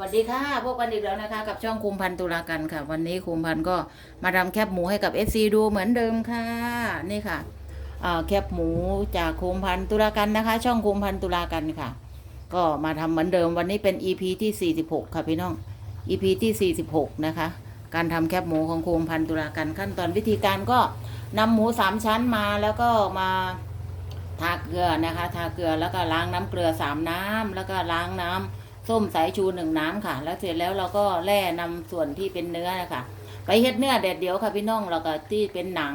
วัสดีค่ะพบกันอีกแล้วนะคะ กับช่องคุมพันตุลากันค่ะ วันนี้คุมพันก็มาทำแคบหมูให้กับ FC ดูเหมือนเดิมค่ะ นี่ค่ะแคบหมูจากคุมพันตุลากันนะคะ ช่องคุมพันตุลากันค่ะ ก็มาทำเหมือนเดิมวันนี้เป็น EP ที่ 46 ค่ะพี่น้อง EP ที่ 46 นะคะ การทำแคบหมูของคุมพันตุลากันขั้นตอนวิธีการก็นำหมูสามชั้นมาแล้วก็มาทาเกลือนะคะ ทาเกลือแล้วก็ล้างน้ำเกลือสามน้ำแล้วก็ล้างน้ำ ส้มสายชูหนึ่งน้ำค่ะ แล้วเสร็จแล้วเราก็แล่นำส่วนที่เป็นเนื้อนะคะไปเฮ็ดเนื้อแดดเดียวค่ะพี่น้องแล้วก็ที่เป็นหนัง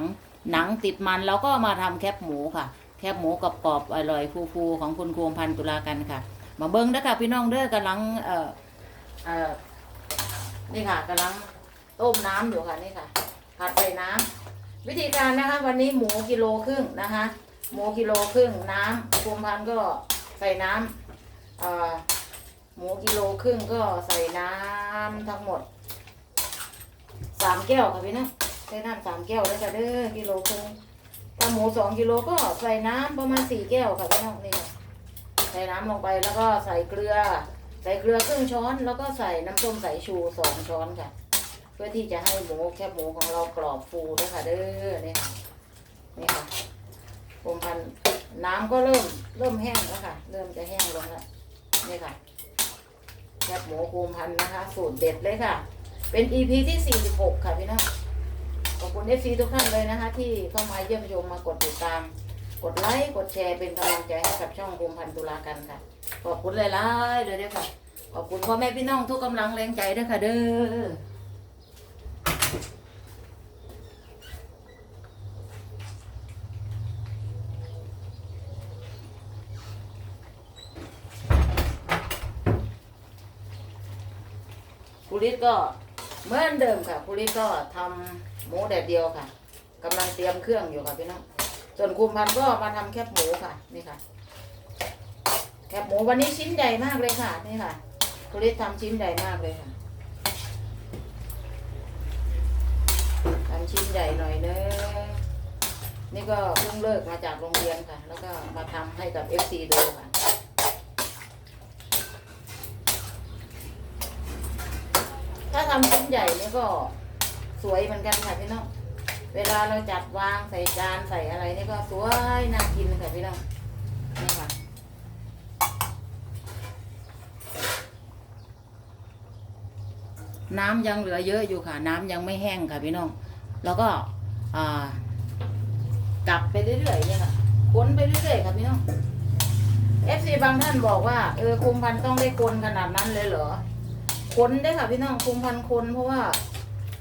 หนังติดมันเราก็มาทำแคบหมูค่ะ แคบหมูกรอบๆอร่อยฟูๆของคุณครูพันตุลากันค่ะ มาเบิ้งเด้อค่ะพี่น้องเด้อกำลังเอ่อเอ่อนี่ค่ะกำลังต้มน้ำอยู่ค่ะนี่ค่ะผัดใส่น้ำวิธีการนะคะ วันนี้หมูกิโลครึ่งนะคะ หมูกิโลครึ่งน้ำภูพันก็ใส่น้ำเอ่อ หมูกิโลครึ่งก็ใส่น้ำทั้งหมดสามแก้วค่ะพี่นะใส่น้ำสามแก้วแล้วจะเด้อกิโลครึ่งถ้าหมูสองกิโลก็ใส่น้ำประมาณสี่แก้วค่ะพี่น้องนี่ค่ะใส่น้ำลงไปแล้วก็ใส่เกลือ ใส่เกลือครึ่งช้อน แล้วก็ใส่น้ำส้มสายชูสองช้อนค่ะ เพื่อที่จะให้หมูแคบหมูของเรากรอบฟูด้วยค่ะเด้อนี่ค่ะนี่ค่ะผมพันน้ำก็เริ่มเริ่มแห้งแล้วค่ะ เริ่มจะแห้งลงแล้วนี่ค่ะ แคบหมูภูมิพันธ์นะคะ สูตรเด็ดเลยค่ะ เป็น EP ที่ 46 ค่ะพี่น้องขอบคุณ FC ทุกท่านเลยนะคะ ที่เข้ามาเยี่ยมชมมากดติดตาม กดไลค์กดแชร์เป็นกำลังใจให้กับช่องภูมิพันธ์ตุลากันค่ะ ขอบคุณหลายๆเลยด้วยค่ะ ขอบคุณพ่อแม่พี่น้องทุกกำลังแรงใจด้วยค่ะเด้อ คุริสก็เหมือนเดิมค่ะคุริสก็ทำหมูแดดเดียวค่ะกำลังเตรียมเครื่องอยู่ค่ะพี่น้องส่วนคุมพันก็มาทำแคบหมูค่ะนี่ค่ะ แคบหมูวันนี้ชิ้นใหญ่มากเลยค่ะนี่ค่ะคุริสทำชิ้นใหญ่มากเลยค่ะทำชิ้นใหญ่หน่อยเนอะนี่ก็เพิ่งเลิกมาจากโรงเรียนค่ะ แล้วก็มาทำให้กับเอฟซีดูค่ะ ถ้า ทำชิ้นใหญ่นี่ก็สวยเหมือนกันค่ะพี่น้อง เวลาเราจัดวางใส่จานใส่อะไรนี่ก็สวยน่ากินค่ะพี่น้องนี่ค่ะน้ำยังเหลือเยอะอยู่ค่ะ น้ำยังไม่แห้งค่ะพี่น้อง แล้วก็อ่ากลับไปเรื่อยๆเนี่ยค่ะคนไปเรื่อยๆค่ะพี่น้อง FC บางท่านบอกว่าเออคุมพันต้องได้คนขนาดนั้นเลยเหรอ คนได้ค่ะพี่น้องคุมพันคนเพราะว่า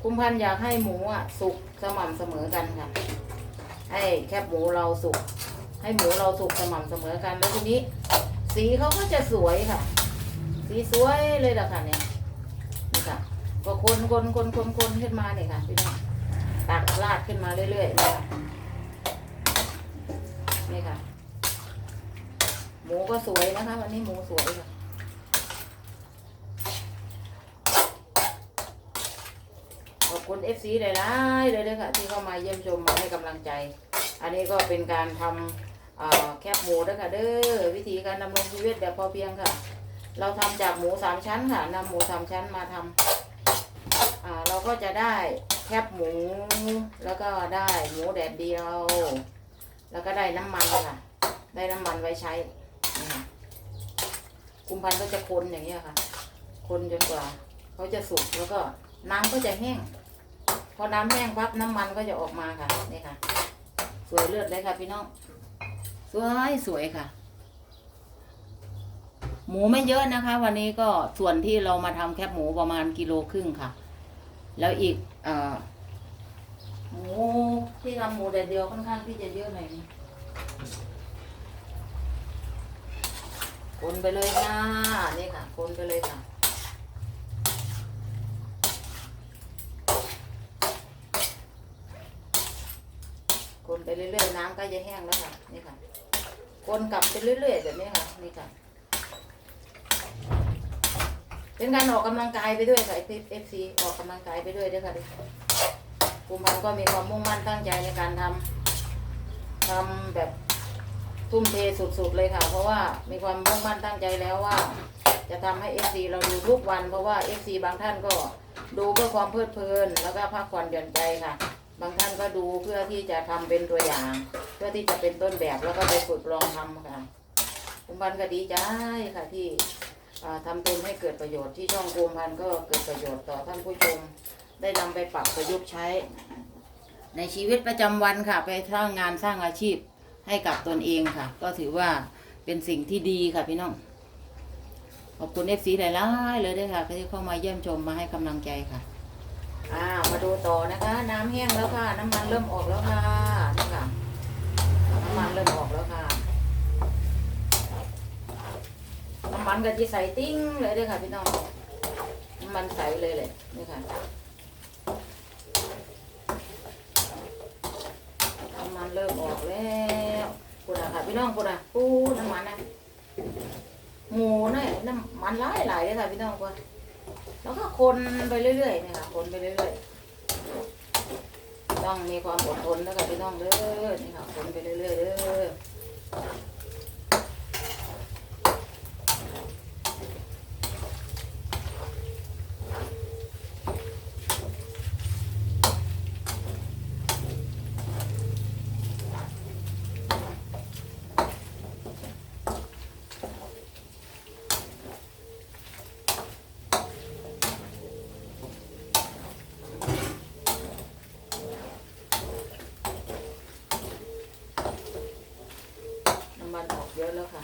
คุมพันอยากให้หมูอะ สุกสม่ำเสมอกันค่ะ ให้แคบหมูเราสุก ให้หมูเราสุกสม่ำเสมอกันแล้วทีนี้ สีเขาก็จะสวยค่ะ สีสวยเลยล่ะค่ะเนี่ยนี่ค่ะก็คนคนคนคนคนขึ้นมาเนี่ยค่ะพี่น้องตักราดขึ้นมาเรื่อยๆนี่ค่ะนี่ค่ะ หมูก็สวยนะคะ วันนี้หมูสวยค่ะ ขอบคุณ FC หลายๆเลยด้วยค่ะที่เข้ามาเยี่ยมชมมาให้กำลังใจ อันนี้ก็เป็นการทำแคบหมูด้วยค่ะเด้อวิธีการดำรงชีวิตแบบพอเพียงค่ะ เราทำจากหมูสามชั้นค่ะนำหมูสามชั้นมาทำอ่าเราก็จะได้แคบหมู แล้วก็ได้หมูแดดเดียว แล้วก็ได้น้ำมันค่ะ ได้น้ำมันไว้ใช้นี่ค่ะคุมพันก็จะคนอย่างเงี้ยค่ะ คนจนกว่าเขาจะสุกแล้วก็น้ำก็จะแห้ง พอน้ำแห้งปั๊บน้ำมันก็จะออกมาค่ะนี่ค่ะ สวยเลือดเลยค่ะ พี่น้องสวยสวยค่ะ หมูไม่เยอะนะคะ วันนี้ก็ส่วนที่เรามาทำแคบหมูประมาณกิโลครึ่งค่ะ แล้วอีกเอ่อหมูที่ทำหมูแดดเดียวค่อนข้างที่จะเยอะหน่อยนึงคนไปเลยค่ะนี่ค่ะคนไปเลยค่ะ คนไป เรื่อยๆน้ำกล้จะแห้งแล้วค่ะนี่ค่ะคนกลับไปเรื่อย ๆ แบบนี้ค่ะนี่ค่ะ เป็นการออกกำลังกายไปด้วยค่ะเอฟซีออกกำลังกายไปด้วยด้วยค่ะดิภูมิพันก็มีความมุ่งมั่นตั้งใจในการทำทำแบบทุ่มเทสุดๆเลยค่ะ เพราะว่ามีความมุ่งมั่นตั้งใจแล้วว่า จะทำให้ FC เราดูทุกวัน เพราะว่า FC บางท่านก็ดูเพื่อความเพลิดเพลิน แล้วก็พักผ่อนหย่อนใจค่ะ บางท่านก็ดูเพื่อที่จะทำเป็นตัวอย่าง เพื่อที่จะเป็นต้นแบบแล้วก็ไปฝึกลองทำค่ะคุณพันก็ดีใจค่ะที่อ่าทำตนให้เกิดประโยชน์ที่ช่องภูมิพันธ์ก็เกิดประโยชน์ต่อท่านผู้ชม ได้นำไปปรับประยุกต์ใช้ ในชีวิตประจำวันค่ะ ไปสร้างงานสร้างอาชีพให้กับตนเองค่ะ ก็ถือว่าเป็นสิ่งที่ดีค่ะพี่น้องขอบคุณเอฟซีหลายๆเลยด้วยค่ะที่เข้ามาเยี่ยมชมมาให้กำลังใจค่ะ อ่ามาดูต่อนะคะ น้ำแห้งแล้วค่ะ น้ำมันเริ่มออกแล้วค่ะนี่ค่ะน้ำมันเริ่มออกแล้วค่ะ น้ำมันก็จะใส่ติ้งเลยด้วยค่ะพี่น้องน้ำมันใสเลยเลยนี่ค่ะน้ำมันเริ่มออกแล้วกูนะค่ะพี่น้องกูนะปูน้ำมันนะหมูนี่นน้ำมันหลายหลายเลยค่ะพี่น้องกู แล้วก็คนไปเรื่อยๆเนี่ยค่ะคนไปเรื่อยๆ ต้องมีความอดทนแล้วก็ไปน้องเรื่อยๆนี่ค่ะคนไปเรื่อยๆเรื่อยำมัน ออกเยอะแล้วค่ะ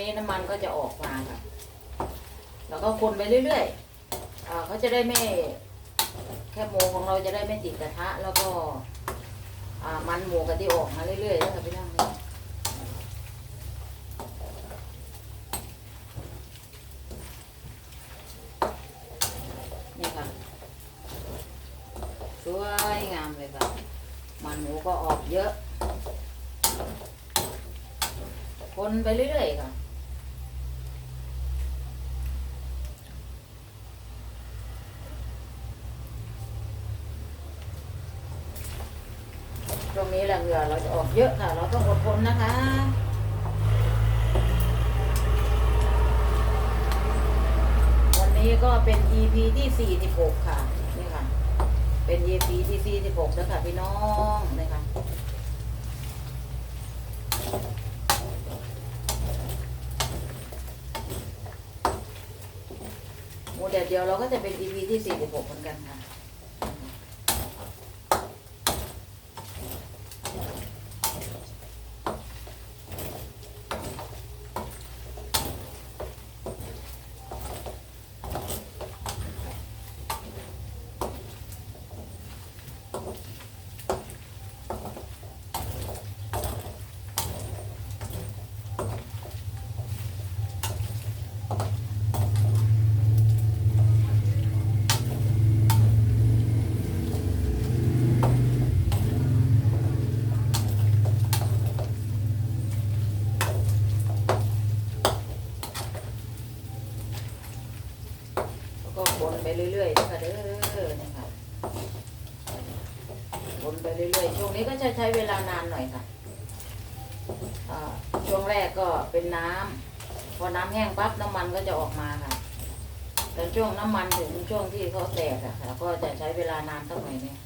นี้น้ำมันก็จะออกมาค่ะ แล้วก็คนไปเรื่อยๆเขาจะได้ไม่แค่หมูของเราจะได้ไม่ติดกระทะ แล้วก็มันหมูกะทิออกมาเรื่อยๆนะคะพี่น้องเนี่ยนี่ค่ะสวยงามเลยค่ะ มันหมูก็ออกเยอะ คนไปเรื่อยๆค่ะ รงนี้แหละเหงื่อเราจะออกเยอะค่ะ เราต้องอดทนนะคะวันนี้ก็เป็น EP ที่ 46 ค่ะนี่ค่ะ เป็น EP ที่ 46แล้วค่ะพี่น้องนี่ค่ะหมูแดดเดียวเราก็จะเป็น EP ที่ 46 เหมือนกันค่ะ แล้วก็คนไป เรื่อยๆนะคะเด้อนี่ค่ะคนไปเรื่อยๆช่วงนี้ก็จะใช้เวลานานหน่อยค่ะอ่าช่วงแรกก็เป็นน้ำพอน้ำแห้งปั๊บน้ำมันก็จะออกมาค่ะแต่ช่วงน้ำมันถึงช่วงที่เขาแตกอะค่ะก็จะใช้เวลานานสักหน่อยนึง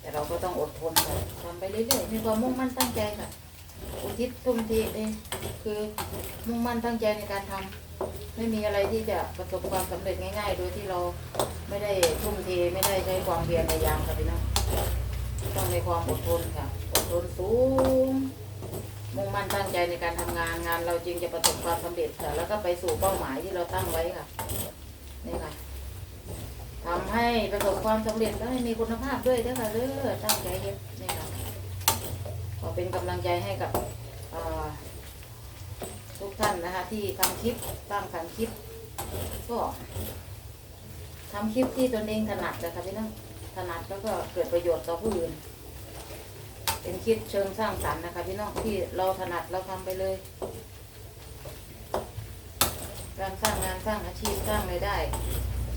แต่เราก็ต้องอดทนค่ะทำไปเรื่อยๆมีความมุ่งมั่นตั้งใจค่ะ อุทิศทุ่มเทเองคือมุ่งมั่นตั้งใจในการทำ ไม่มีอะไรที่จะประสบความสำเร็จง่าย ๆ โดยที่เราไม่ได้ทุ่มเทไม่ได้ใช้ความเพียรพยายามค่ะพี่น้องต้องมีความอดทนค่ะอดทนสูงมุ่งมั่นตั้งใจในการทำงานงาน เราจึงจะประสบความสำเร็จค่ะแล้วก็ไปสู่เป้าหมายที่เราตั้งไว้ค่ะนี่ค่ะทำให้ประสบความสำเร็จและให้มีคุณภาพด้วยเด้อค่ะเด้อตั้งใจเฮ็ดนี่ค่ะขอเป็นกำลังใจให้กับอ่า ทุกท่านนะคะ ที่ทำคลิปสร้งสรรคลิปก็ทำคลิปที่ตนเองถนัดนะคะพี่น้องถนัดแล้วก็เกิดประโยชน์ต่อผู้อื่น เป็นคิดเชิงสร้างสรรค์นะคะพี่น้องที่เราถนัดเราทำไปเลยการสร้างงานสร้างอาชีพสร้างรายได้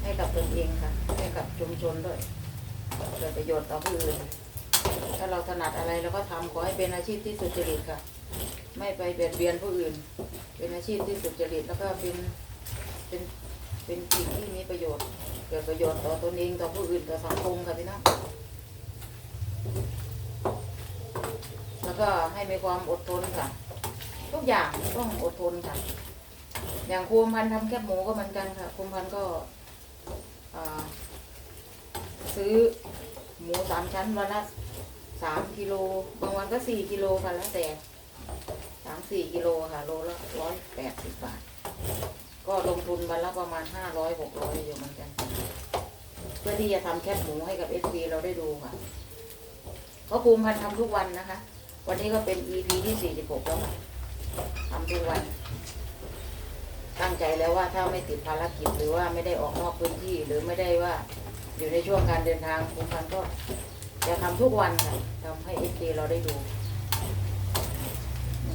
ให้กับตนเองค่ะ ให้กับชุมชนด้วยเกิดประโยชน์ต่อผู้อื่นถ้าเราถนัดอะไรเราก็ทำขอให้เป็นอาชีพที่สุจริตค่ะ ไม่ไปเบียดเบียนผู้อื่น เป็นอาชีพที่สุจริตแล้วก็เป็นเป็นเป็นสิ่งที่มีประโยชน์ เกิดประโยชน์ต่อตนเองต่อผู้อื่นต่อสังคมค่ะพี่น้องแล้วก็ให้มีความอดทนค่ะ ทุกอย่างต้องอดทนค่ะ อย่างครูพันธุ์ทำแคบหมูก็เหมือนกันค่ะครูพันก็ซื้อหมูสามชั้นวันละสามกิโลบางวันก็สี่กิโลค่ะแล้วแต่ สี่กิโลค่ะโลละร้อยแปดสิบบาท ก็ลงทุนวันละประมาณห้าร้อยหกร้อยอยู่เหมือนกัน เพื่อที่จะทำแคบหมูให้กับเอฟซีเราได้ดูค่ะก็ภูมิพันธ์ทำทุกวันนะคะ วันนี้ก็เป็น EP ที่สี่สิบหกแล้วค่ะทำทุกวัน ตั้งใจแล้วว่าถ้าไม่ติดภารกิจหรือว่าไม่ได้ออกนอกพื้นที่หรือไม่ได้ว่าอยู่ในช่วงการเดินทางภูมิพันธ์ก็จะทำทุกวันค่ะทำให้เอฟซีเราได้ดู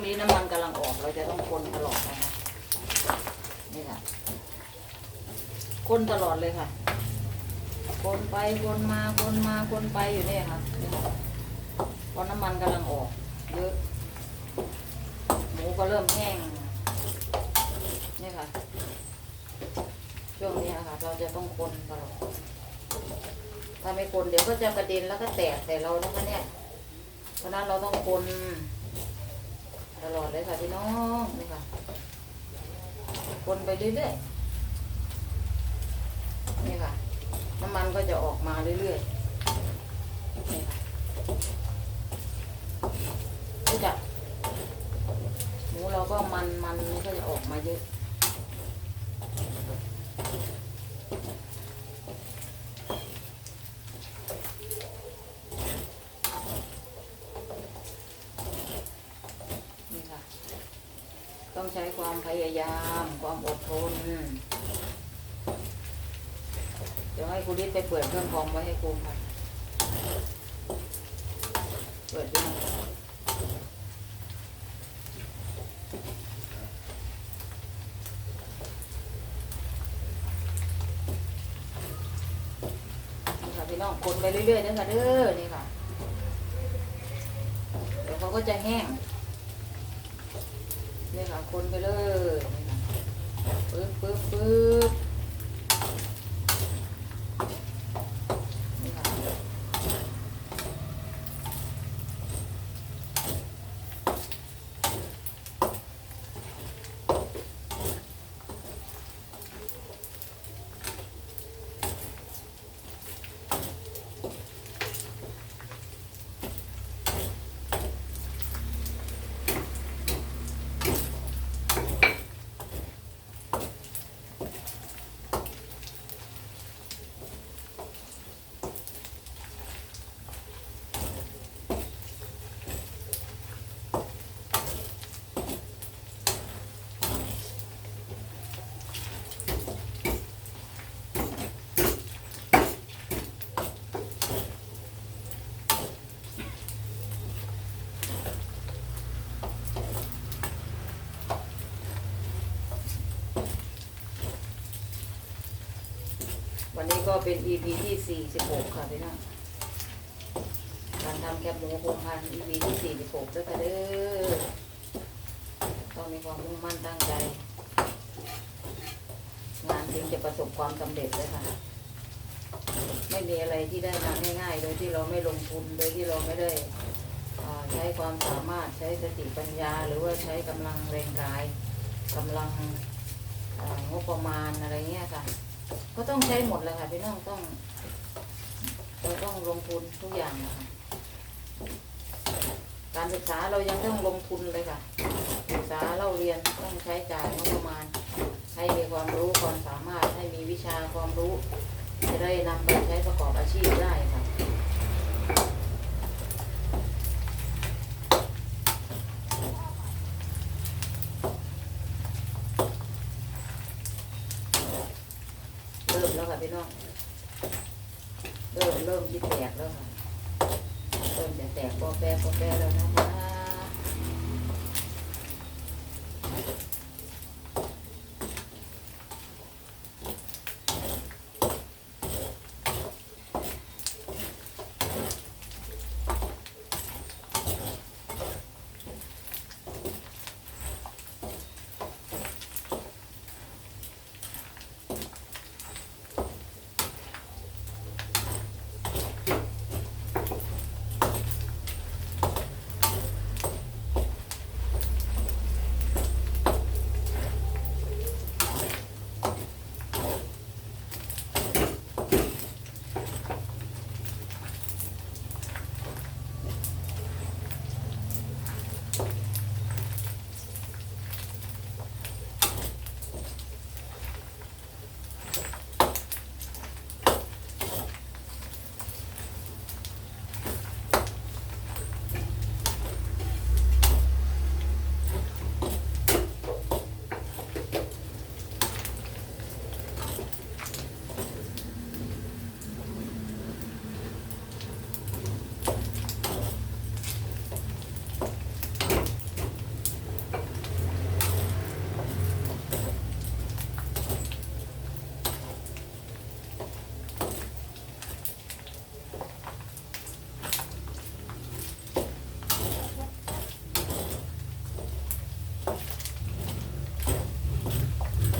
งนี้น้ำมันกำลังออกเราจะต้องคนตลอดนะคะนี่ค่ะ คนตลอดเลยค่ะ คนไปคนมาคนมาคนไปอยู่เนี่ยค่ะเพราะน้ำมันกำลังออกเยอะหมูก็เริ่มแห้งนี่ค่ะ ช่วงนี้ค่ะเราจะต้องคนตลอดถ้าไม่คนเดี๋ยวก็จะกระเด็นแล้วก็แตกแต่เรานะคะเนี่ยเพราะนั้นเราต้องคน ตลอดเลยค่ะพี่น้องนี่ค่ะคนไปเรื่อยๆนี่ค่ะน้ำมันก็จะออกมาเรื่อยๆนี่ค่ะรู้จักหมูเราก็มันมันก็จะออกมาเยอะ นี่ค่ะ ต้องใช้ความพยายาม ความอดทน เดี๋ยวให้ ครูฤทธิ์ไปเปิดเครื่องคอมไว้ให้ครูค่ะ เปิดยังนี่ค่ะพี่น้องคนไปเรื่อยๆนะคะเด้อ นี่ค่ะ เดี๋ยวเขาก็จะแห้ง นี่ค่ะ คนไปเลยปึ๊บปึ๊บปึ๊บ เป็น EP ที่ 46 ค่ะพี่น้องการทำแคบหมูคงพัน EP ที่สี่สิบหกด้วยค่ะเด้อต้องมีความมุ่งมั่นตั้งใจ งานจึงจะประสบความสำเร็จเลยค่ะ ไม่มีอะไรที่ได้มาง่ายๆ โดยที่เราไม่ลงทุน โดยที่เราไม่ได้ใช้ความสามารถใช้สติปัญญา หรือว่าใช้กำลังแรงกายกำลังงบประมาณอะไรเงี้ยค่ะ ก็ต้องใช้หมดเลยค่ะพี่น้องต้องเราต้องลงทุนทุกอย่างนะคะการศึกษาเรายังต้องลงทุนเลยค่ะ ศึกษาเราเรียนต้องใช้จ่ายงบประมาณ ให้มีความรู้ความสามารถให้มีวิชาความรู้ จะได้นำไปใช้ประกอบอาชีพได้ค่ะ เริ่ มแล้วค่ะพี่น้องเริ่มเริ่มที่แตกแล้วค่ะเริ่มจะแตกปอแปรปอแปรแล้วนะคะ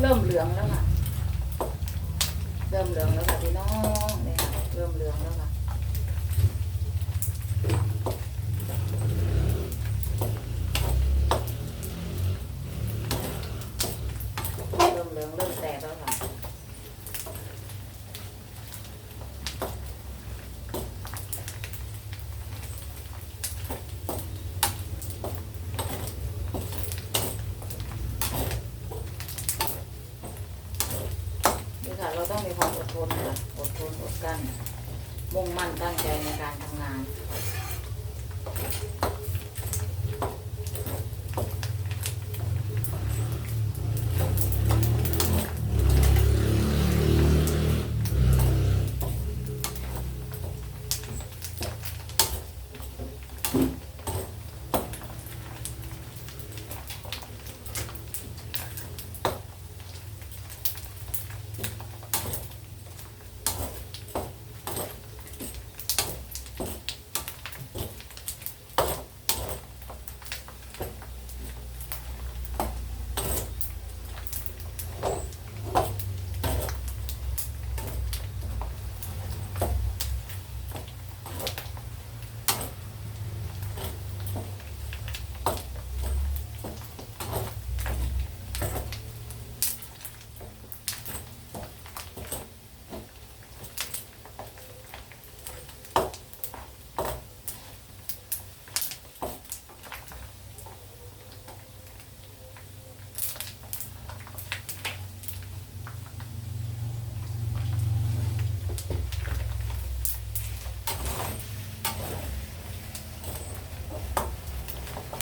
เริ่มเหลืองแล้วค่ะ เริ่มเหลืองแล้วค่ะพี่น้องเนี่ยค่ะเริ่มเหลืองแล้วค่ะ เริ่มเหลืองเริ่มแตกแล้วค่ะ นี่ค่ะเราต้องมีความอดทนค่ะอดทนอดกลั้นมุ่งมั่นตั้งใจในการทำงาน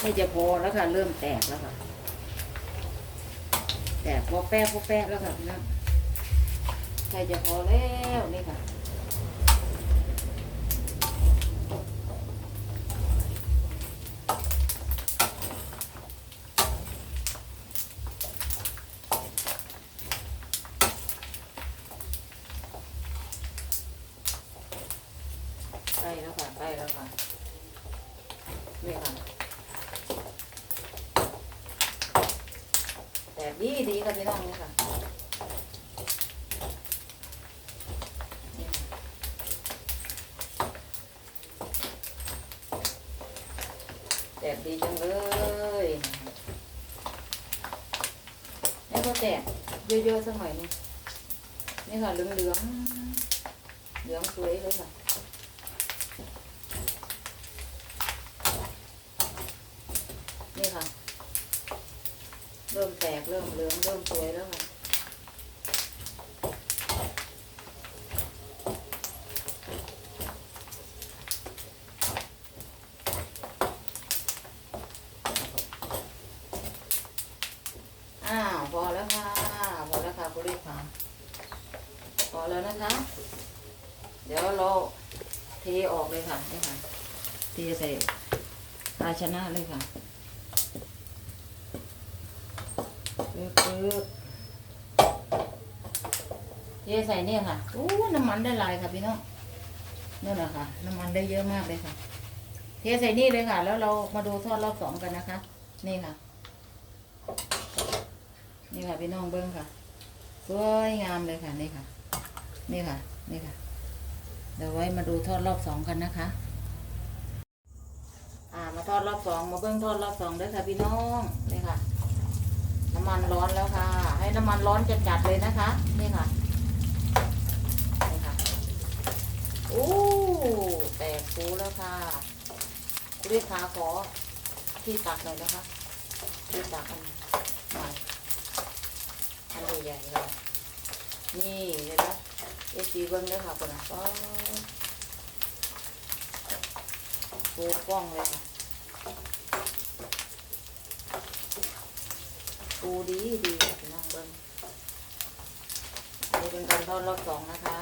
ไม่จะพอแล้วค่ะ เริ่มแตกแล้วค่ะ แตกพอแป๊ะพอแป๊ะแล้วค่ะนะใครจะพอแล้วนี่ค่ะ แดีดีกับพี่น้องนี่ค่ะแตกดีจังเลยนี่ก็แตกเยอะๆสักหน่อยนึงนี่ค่ะเหลืองๆเหลืองสวยเลยค่ะ นี่ค่ะ เริ่มแตก เริ่มเหลืองเริ่มสวยแล้วค่ะอ้าวพอแล้วค่ะพอแล้วค่ะคุณเล็กค่ะพอแล้วนะคะ เดี๋ยวเราเทออกเลยค่ะนี่ค่ะเทใส่ภาชนะเลยค่ะ ปึ๊บปึ๊บเทใส่เนี่ยค่ะอู้น้ำมันได้หลายค่ะพี่น้องนั่นแหละค่ะ น้ำมันได้เยอะมากเลยค่ะ เทใส่นี่เลยค่ะ แล้วเรามาดูทอดรอบสองกันนะคะ นี่ค่ะ นี่ค่ะพี่น้องเบิ้งค่ะสวยงามเลยค่ะนี่ค่ะ นี่ค่ะ นี่ค่ะ เดี๋ยวไว้มาดูทอดรอบสองกันนะคะ อ่ามาทอดรอบสองมาเบิ้งทอดรอบสองด้วยค่ะพี่น้องนี่ค่ะ น้ำมันร้อนแล้วค่ะ ให้น้ำมันร้อนจัดๆเลยนะคะ นี่ค่ะนี่ค่ะโอ้แตกฟูแล้วค่ะคุณเรียกขาขอที่ตักหน่อยนะคะที่ตักอันใหม่อันใหญ่ๆเลยนี่เลยนะเอซีเบิ้งเลยค่ะคนน่ะก็ฟูกล้องเลยค่ะ ปูดีดีพี่น้องเบิ้งอันนี้เป็นการทอดรอบสองนะคะ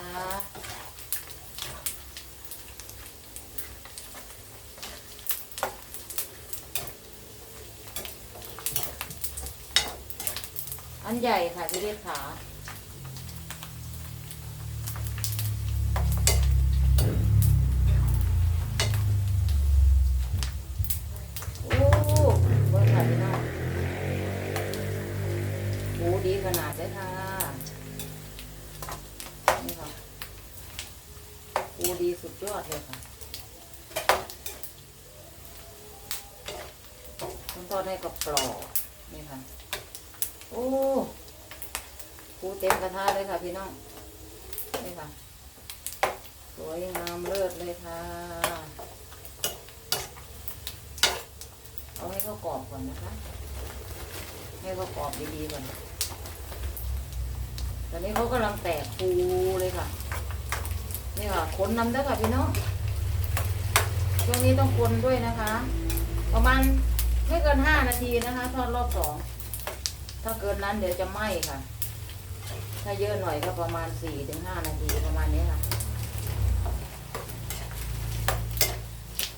อันใหญ่ค่ะพี่เรียกขา ดีขนาดเลยค่ะ นี่ค่ะหมูดีสุดยอดเลยค่ะต้องทอดให้กับกรอบนี่ค่ะ โอ้หมูเต็มกระทะเลยค่ะพี่น้อง นี่ค่ะ สวยงามเลิศเลยค่ะ เอาให้เขากรอบก่อนนะคะ ให้เขากรอบดีๆก่อน ตอนนี้เขากำลังแตกฟูเลยค่ะ นี่ค่ะคนน้ำด้วยค่ะพี่น้องช่วงนี้ต้องคนด้วยนะคะ ประมาณไม่เกินห้านาทีนะคะ ทอดรอบสอง ถ้าเกินนั้นเดี๋ยวจะไหม้ค่ะ ถ้าเยอะหน่อยก็ประมาณสี่ถึงห้านาทีประมาณนี้ค่ะ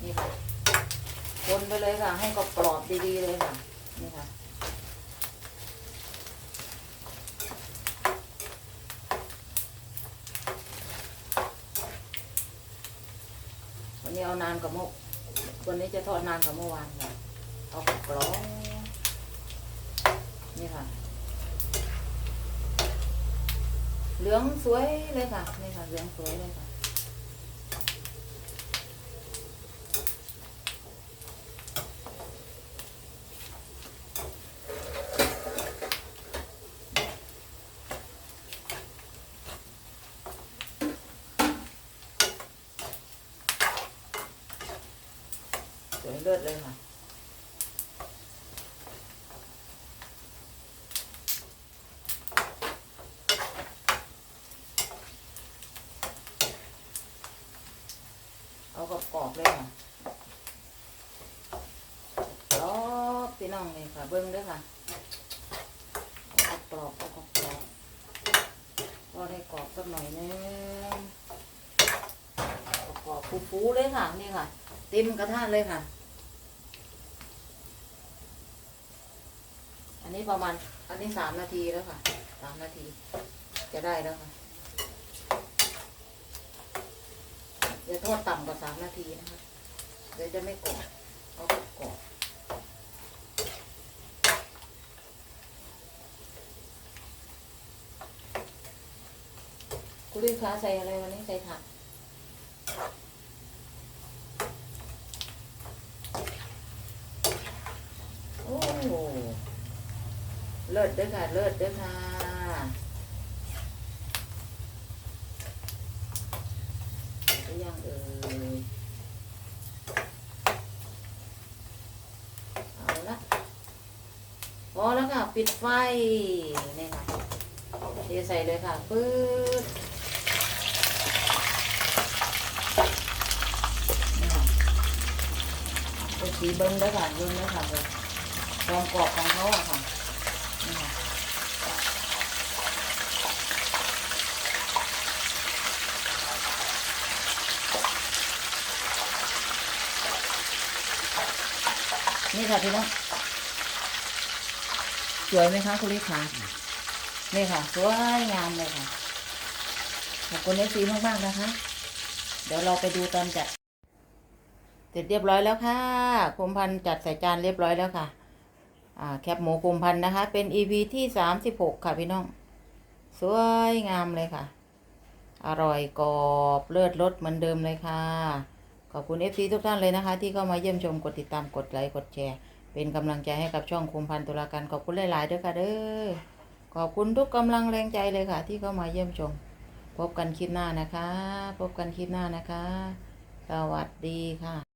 นี่ค่ะ คนไปเลยค่ะ ให้กรอบๆดีๆเลยค่ะ นี่ค่ะ วันนี้ เอานานกับเมื่อวันนี้จะทอดนานกับเมื่อวานค่ะเอากรองนี่ค่ะ เหลืองสวยเลยค่ะ นี่ค่ะ เหลืองสวยเลยค่ะ สวยเลิศเลยค่ะ เอากรอบๆเลยค่ะกรอบพี่น้องเลย ค่ะเบิ้งด้วยค่ะเอากรอบเอากรอบๆก็ได้กรอบสักหน่อยนึงกรอบฟูๆเลยค่ะนี่ค่ะ เต็มกระทะเลยค่ะ อันนี้ประมาณอันนี้สามนาทีแล้วค่ะสามนาที จะได้แล้วค่ะอย่าทอดต่ำกว่าสามนาทีนะคะเดี๋ยวจะไม่กรอบ คุณลูกค้าใส่อะไรวันนี้ใส่ผักโอ้เลิศเด้อค่ะ เลิศเด้อค่ะหรือยังเอ่ยเอาละพอแล้วค่ะ ปิดไฟนี่ค่ะเทใส่เลยค่ะปื๊ดนี่ค่ะเป็น สีเบิ้งแล้ค่ะเบิ้งแล้ค่ะเบิ้งความกรอบของเขาอะค่ะนี่ค่ะนี่ค่ะพี่น้องสวยไหมคะคุณลิขานี่ค่ะสวยงามเลยค่ะขอบคุณเอฟซีมากๆนะคะ เดี๋ยวเราไปดูตอนจัด เสร็จเรียบร้อยแล้วค่ะคุมพันจัดใส่จานเรียบร้อยแล้วค่ะ อ่า แคบหมูคุมพันนะคะ เป็น EP ที่สามสิบหกค่ะพี่น้อง สวยงามเลยค่ะ อร่อยกรอบเลิศรสเหมือนเดิมเลยค่ะ ขอบคุณ FC ทุกท่านเลยนะคะ ที่เข้ามาเยี่ยมชมกดติดตามกดไลค์กดแชร์ เป็นกำลังใจให้กับช่องคุมพันตุลาการขอบคุณหลายๆด้วยค่ะเด้อ ขอบคุณทุกกำลังแรงใจเลยค่ะ ที่เข้ามาเยี่ยมชม พบกันคลิปหน้านะคะ พบกันคลิปหน้านะคะ สวัสดีค่ะ